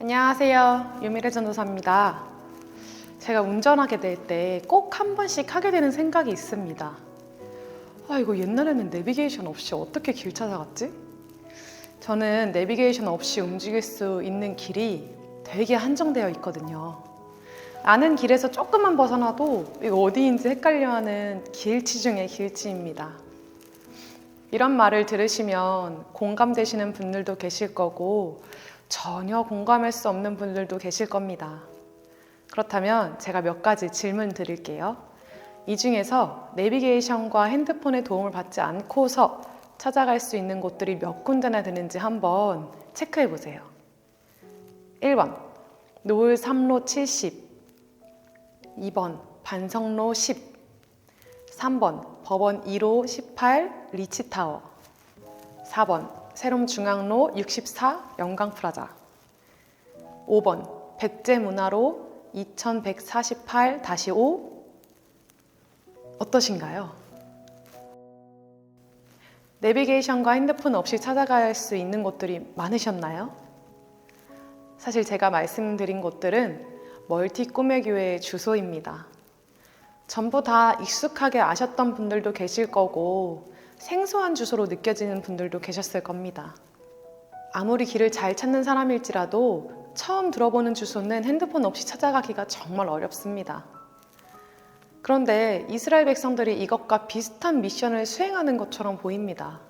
안녕하세요. 유미래 전도사입니다. 제가 운전하게 될 때 꼭 한 번씩 하게 되는 생각이 있습니다. 아, 이거 옛날에는 내비게이션 없이 어떻게 길 찾아갔지? 저는 내비게이션 없이 움직일 수 있는 길이 되게 한정되어 있거든요. 아는 길에서 조금만 벗어나도 이거 어디인지 헷갈려하는 길치 중의 길치입니다. 이런 말을 들으시면 공감되시는 분들도 계실 거고 전혀 공감할 수 없는 분들도 계실 겁니다. 그렇다면 제가 몇 가지 질문 드릴게요. 이 중에서 내비게이션과 핸드폰의 도움을 받지 않고서 찾아갈 수 있는 곳들이 몇 군데나 되는지 한번 체크해 보세요. 1번, 노을 3로 70. 2번, 반성로 10. 3번, 법원 2로 18, 리치타워. 4번, 세롬 중앙로 64, 영광프라자. 5번, 백제 문화로 2148-5. 어떠신가요? 내비게이션과 핸드폰 없이 찾아갈 수 있는 곳들이 많으셨나요? 사실 제가 말씀드린 곳들은 멀티 꿈의 교회의 주소입니다. 전부 다 익숙하게 아셨던 분들도 계실 거고 생소한 주소로 느껴지는 분들도 계셨을 겁니다. 아무리 길을 잘 찾는 사람일지라도 처음 들어보는 주소는 핸드폰 없이 찾아가기가 정말 어렵습니다. 그런데 이스라엘 백성들이 이것과 비슷한 미션을 수행하는 것처럼 보입니다.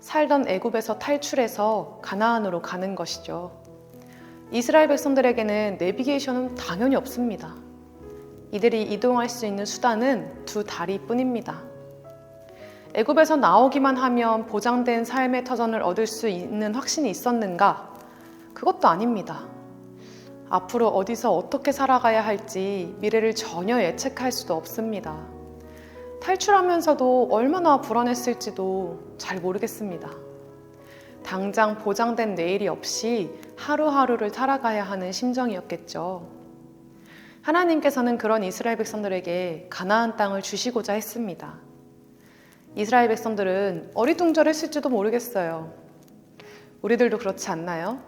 살던 애굽에서 탈출해서 가나안으로 가는 것이죠. 이스라엘 백성들에게는 내비게이션은 당연히 없습니다. 이들이 이동할 수 있는 수단은 두 다리뿐입니다. 애굽에서 나오기만 하면 보장된 삶의 터전을 얻을 수 있는 확신이 있었는가? 그것도 아닙니다. 앞으로 어디서 어떻게 살아가야 할지 미래를 전혀 예측할 수도 없습니다. 탈출하면서도 얼마나 불안했을지도 잘 모르겠습니다. 당장 보장된 내일이 없이 하루하루를 살아가야 하는 심정이었겠죠. 하나님께서는 그런 이스라엘 백성들에게 가나안 땅을 주시고자 했습니다. 이스라엘 백성들은 어리둥절했을지도 모르겠어요. 우리들도 그렇지 않나요?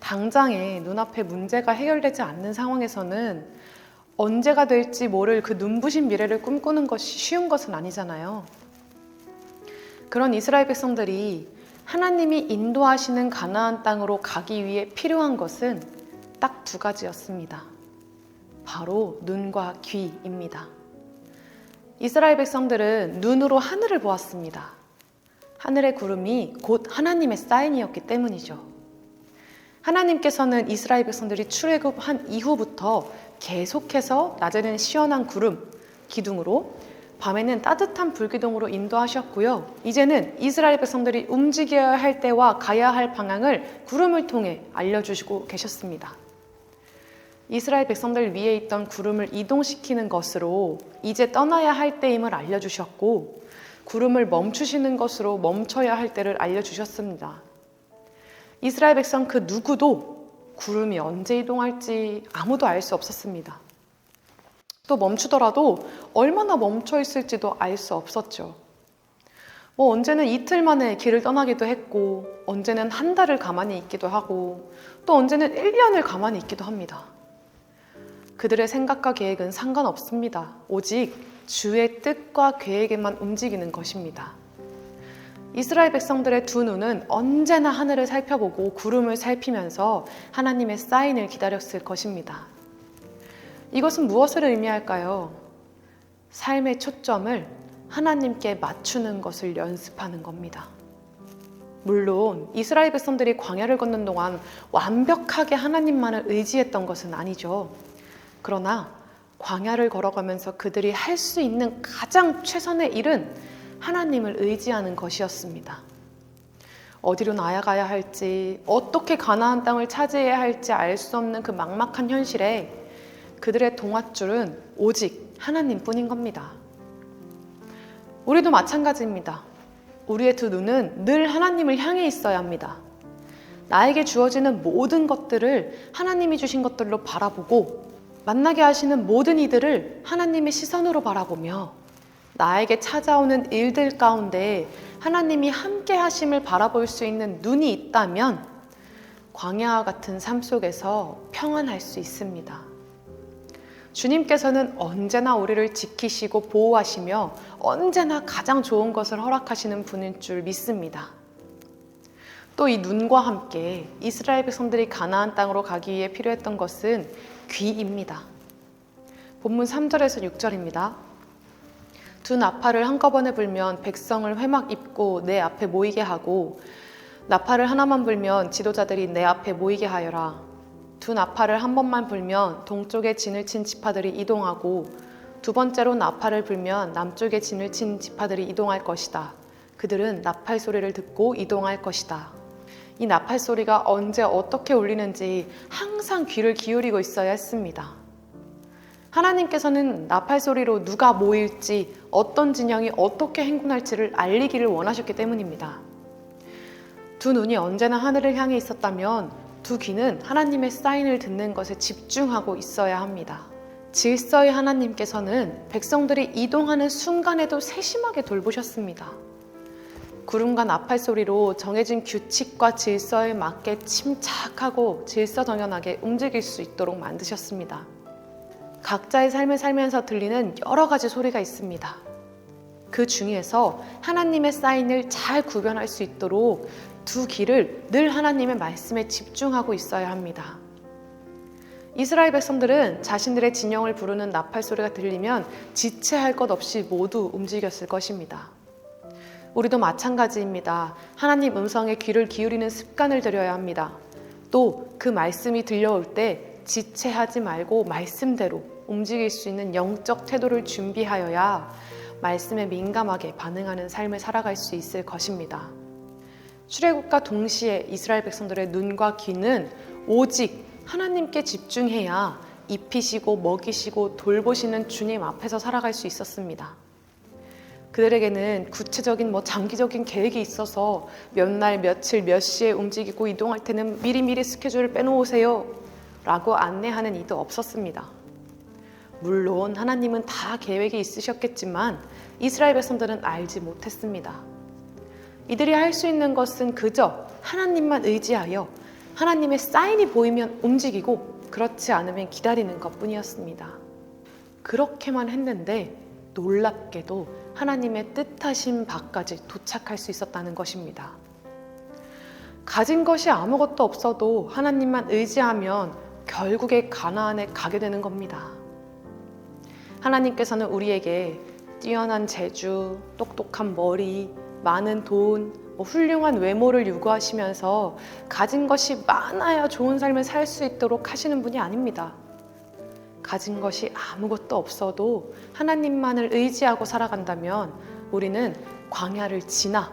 당장에 눈앞에 문제가 해결되지 않는 상황에서는 언제가 될지 모를 그 눈부신 미래를 꿈꾸는 것이 쉬운 것은 아니잖아요. 그런 이스라엘 백성들이 하나님이 인도하시는 가나안 땅으로 가기 위해 필요한 것은 딱 두 가지였습니다. 바로 눈과 귀입니다. 이스라엘 백성들은 눈으로 하늘을 보았습니다. 하늘의 구름이 곧 하나님의 사인이었기 때문이죠. 하나님께서는 이스라엘 백성들이 출애굽한 이후부터 계속해서 낮에는 시원한 구름, 기둥으로 밤에는 따뜻한 불기둥으로 인도하셨고요. 이제는 이스라엘 백성들이 움직여야 할 때와 가야 할 방향을 구름을 통해 알려주시고 계셨습니다. 이스라엘 백성들 위에 있던 구름을 이동시키는 것으로 이제 떠나야 할 때임을 알려주셨고 구름을 멈추시는 것으로 멈춰야 할 때를 알려주셨습니다. 이스라엘 백성 그 누구도 구름이 언제 이동할지 아무도 알 수 없었습니다. 또 멈추더라도 얼마나 멈춰 있을지도 알 수 없었죠. 뭐 언제는 이틀 만에 길을 떠나기도 했고, 언제는 한 달을 가만히 있기도 하고, 또 언제는 1년을 가만히 있기도 합니다. 그들의 생각과 계획은 상관없습니다. 오직 주의 뜻과 계획에만 움직이는 것입니다. 이스라엘 백성들의 두 눈은 언제나 하늘을 살펴보고 구름을 살피면서 하나님의 사인을 기다렸을 것입니다. 이것은 무엇을 의미할까요? 삶의 초점을 하나님께 맞추는 것을 연습하는 겁니다. 물론 이스라엘 백성들이 광야를 걷는 동안 완벽하게 하나님만을 의지했던 것은 아니죠. 그러나 광야를 걸어가면서 그들이 할 수 있는 가장 최선의 일은 하나님을 의지하는 것이었습니다. 어디로 나아가야 할지, 어떻게 가나안 땅을 차지해야 할지 알 수 없는 그 막막한 현실에 그들의 동화줄은 오직 하나님뿐인 겁니다. 우리도 마찬가지입니다. 우리의 두 눈은 늘 하나님을 향해 있어야 합니다. 나에게 주어지는 모든 것들을 하나님이 주신 것들로 바라보고 만나게 하시는 모든 이들을 하나님의 시선으로 바라보며 나에게 찾아오는 일들 가운데 하나님이 함께 하심을 바라볼 수 있는 눈이 있다면 광야와 같은 삶 속에서 평안할 수 있습니다. 주님께서는 언제나 우리를 지키시고 보호하시며 언제나 가장 좋은 것을 허락하시는 분인 줄 믿습니다. 또 이 눈과 함께 이스라엘 백성들이 가나안 땅으로 가기 위해 필요했던 것은 귀입니다. 본문 3절에서 6절입니다. 두 나팔을 한꺼번에 불면 백성을 회막 입고 내 앞에 모이게 하고 나팔을 하나만 불면 지도자들이 내 앞에 모이게 하여라. 두 나팔을 한 번만 불면 동쪽에 진을 친 지파들이 이동하고 두 번째로 나팔을 불면 남쪽에 진을 친 지파들이 이동할 것이다. 그들은 나팔 소리를 듣고 이동할 것이다. 이 나팔 소리가 언제 어떻게 울리는지 항상 귀를 기울이고 있어야 했습니다. 하나님께서는 나팔 소리로 누가 모일지 어떤 진영이 어떻게 행군할지를 알리기를 원하셨기 때문입니다. 두 눈이 언제나 하늘을 향해 있었다면 두 귀는 하나님의 사인을 듣는 것에 집중하고 있어야 합니다. 질서의 하나님께서는 백성들이 이동하는 순간에도 세심하게 돌보셨습니다. 구름과 나팔 소리로 정해진 규칙과 질서에 맞게 침착하고 질서정연하게 움직일 수 있도록 만드셨습니다. 각자의 삶을 살면서 들리는 여러 가지 소리가 있습니다. 그 중에서 하나님의 사인을 잘 구별할 수 있도록 두 귀를 늘 하나님의 말씀에 집중하고 있어야 합니다. 이스라엘 백성들은 자신들의 진영을 부르는 나팔 소리가 들리면 지체할 것 없이 모두 움직였을 것입니다. 우리도 마찬가지입니다. 하나님 음성에 귀를 기울이는 습관을 들여야 합니다. 또 그 말씀이 들려올 때 지체하지 말고 말씀대로 움직일 수 있는 영적 태도를 준비하여야 말씀에 민감하게 반응하는 삶을 살아갈 수 있을 것입니다. 출애굽과 동시에 이스라엘 백성들의 눈과 귀는 오직 하나님께 집중해야 입히시고 먹이시고 돌보시는 주님 앞에서 살아갈 수 있었습니다. 그들에게는 구체적인 뭐 장기적인 계획이 있어서 몇 날, 며칠, 몇 시에 움직이고 이동할 때는 미리미리 스케줄을 빼놓으세요. 라고 안내하는 이도 없었습니다. 물론 하나님은 다 계획이 있으셨겠지만 이스라엘 백성들은 알지 못했습니다. 이들이 할 수 있는 것은 그저 하나님만 의지하여 하나님의 사인이 보이면 움직이고 그렇지 않으면 기다리는 것 뿐이었습니다. 그렇게만 했는데 놀랍게도 하나님의 뜻하신 바까지 도착할 수 있었다는 것입니다. 가진 것이 아무것도 없어도 하나님만 의지하면 결국에 가나안에 가게 되는 겁니다. 하나님께서는 우리에게 뛰어난 재주, 똑똑한 머리, 많은 돈, 뭐 훌륭한 외모를 요구하시면서 가진 것이 많아야 좋은 삶을 살 수 있도록 하시는 분이 아닙니다. 가진 것이 아무것도 없어도 하나님만을 의지하고 살아간다면 우리는 광야를 지나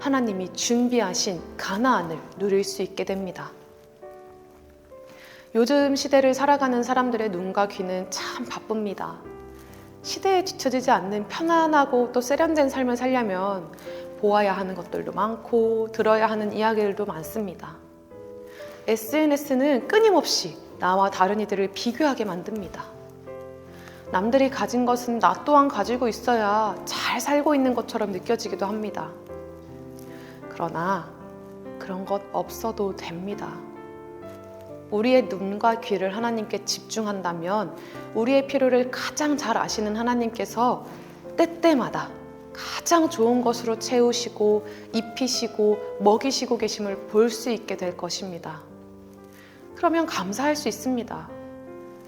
하나님이 준비하신 가나안을 누릴 수 있게 됩니다. 요즘 시대를 살아가는 사람들의 눈과 귀는 참 바쁩니다. 시대에 뒤처지지 않는 편안하고 또 세련된 삶을 살려면 보아야 하는 것들도 많고 들어야 하는 이야기들도 많습니다. SNS는 끊임없이 나와 다른 이들을 비교하게 만듭니다. 남들이 가진 것은 나 또한 가지고 있어야 잘 살고 있는 것처럼 느껴지기도 합니다. 그러나 그런 것 없어도 됩니다. 우리의 눈과 귀를 하나님께 집중한다면 우리의 필요를 가장 잘 아시는 하나님께서 때때마다 가장 좋은 것으로 채우시고 입히시고 먹이시고 계심을 볼 수 있게 될 것입니다. 그러면 감사할 수 있습니다.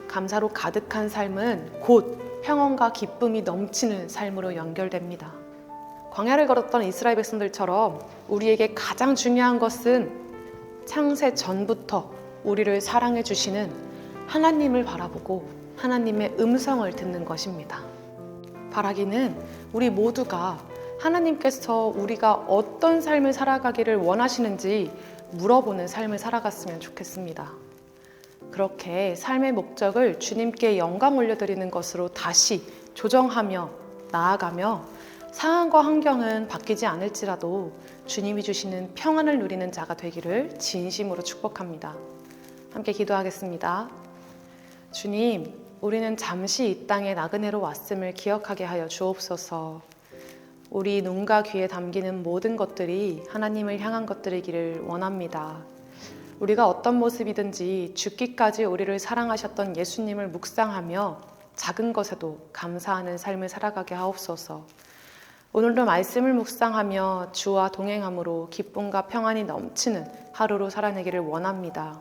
감사로 가득한 삶은 곧 평온과 기쁨이 넘치는 삶으로 연결됩니다. 광야를 걸었던 이스라엘 백성들처럼 우리에게 가장 중요한 것은 창세 전부터 우리를 사랑해 주시는 하나님을 바라보고 하나님의 음성을 듣는 것입니다. 바라기는 우리 모두가 하나님께서 우리가 어떤 삶을 살아가기를 원하시는지 물어보는 삶을 살아갔으면 좋겠습니다. 그렇게 삶의 목적을 주님께 영광 올려드리는 것으로 다시 조정하며 나아가며 상황과 환경은 바뀌지 않을지라도 주님이 주시는 평안을 누리는 자가 되기를 진심으로 축복합니다. 함께 기도하겠습니다. 주님, 우리는 잠시 이 땅에 나그네로 왔음을 기억하게 하여 주옵소서. 우리 눈과 귀에 담기는 모든 것들이 하나님을 향한 것들이기를 원합니다. 우리가 어떤 모습이든지 죽기까지 우리를 사랑하셨던 예수님을 묵상하며 작은 것에도 감사하는 삶을 살아가게 하옵소서. 오늘도 말씀을 묵상하며 주와 동행함으로 기쁨과 평안이 넘치는 하루로 살아내기를 원합니다.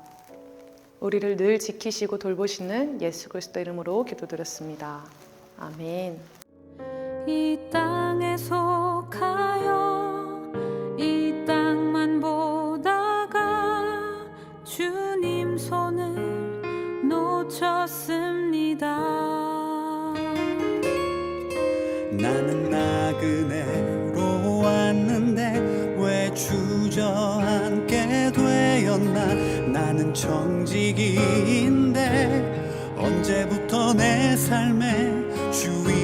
우리를 늘 지키시고 돌보시는 예수 그리스도 이름으로 기도드렸습니다. 아멘. 이 땅에 속하여 이 땅만 보다가 주님 손을 놓쳤습니다. 정직인데 언제부터 내 삶의 주인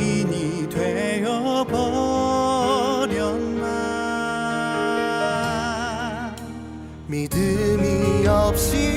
믿음이 기쁘신